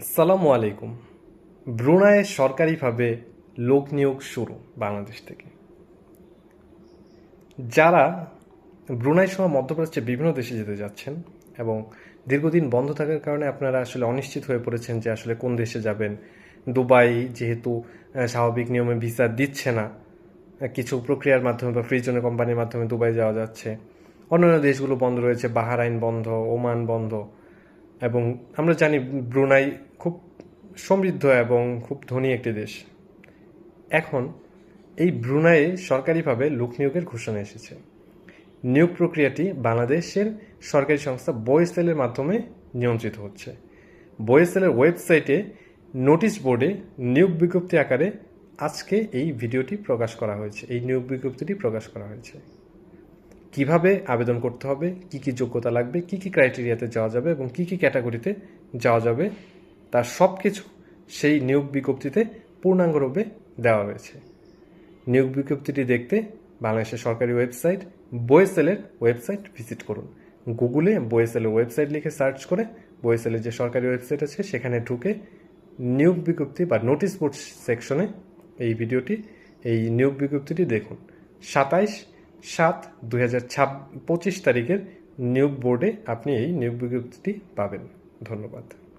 আসসালামু আলাইকুম। ব্রুনাইয়ে সরকারিভাবে লোক নিয়োগ শুরু বাংলাদেশ থেকে। যারা ব্রুনাই সহ মধ্যপ্রাচ্যে বিভিন্ন দেশে যেতে যাচ্ছেন এবং দীর্ঘদিন বন্ধ থাকার কারণে আপনারা আসলে অনিশ্চিত হয়ে পড়েছেন যে আসলে কোন দেশে যাবেন। দুবাই যেহেতু স্বাভাবিক নিয়মে ভিসা দিচ্ছে না কিছু প্রক্রিয়ার মাধ্যমে বা ফ্রিজনে কোম্পানির মাধ্যমে দুবাই যাওয়া যাচ্ছে। অন্যান্য দেশগুলো বন্ধ রয়েছে, বাহারাইন বন্ধ, ওমান বন্ধ। এবং আমরা জানি ব্রুনাই খুব সমৃদ্ধ এবং খুব ধনী একটি দেশ। এখন এই ব্রুনাইয়ে সরকারিভাবে লোক নিয়োগের ঘোষণা এসেছে। নিয়োগ প্রক্রিয়াটি বাংলাদেশের সরকারি সংস্থা বয়েসেলের মাধ্যমে নিয়ন্ত্রিত হচ্ছে। বয়েসেলের ওয়েবসাইটে নোটিশ বোর্ডে নিয়োগ বিজ্ঞপ্তি আকারে আজকে এই ভিডিওটি প্রকাশ করা হয়েছে। এই নিয়োগ বিজ্ঞপ্তিটি প্রকাশ করা হয়েছে। কীভাবে আবেদন করতে হবে, কি কি যোগ্যতা লাগবে, কি কি ক্রাইটেরিয়াতে যাওয়া যাবে এবং কি কি ক্যাটাগরিতে যাওয়া যাবে, তার সব কিছু সেই নিয়োগ বিজ্ঞপ্তিতে পূর্ণাঙ্গরূপে দেওয়া হয়েছে। নিয়োগ বিজ্ঞপ্তিটি দেখতে বাংলাদেশের সরকারি ওয়েবসাইট বয়েসেলের ওয়েবসাইট ভিজিট করুন। গুগলে বয়েসেলের ওয়েবসাইট লিখে সার্চ করে বয়েসেলের যে সরকারি ওয়েবসাইট আছে, সেখানে ঢুকে নিয়োগ বিজ্ঞপ্তি বা নোটিশ বোর্ড সেকশনে এই ভিডিওটি, এই নিয়োগ বিজ্ঞপ্তিটি দেখুন। সাতাইশ সাত দুই হাজার পঁচিশ তারিখের নিয়োগ বোর্ডে আপনি এই নিয়োগ বিজ্ঞপ্তিটি পাবেন। ধন্যবাদ।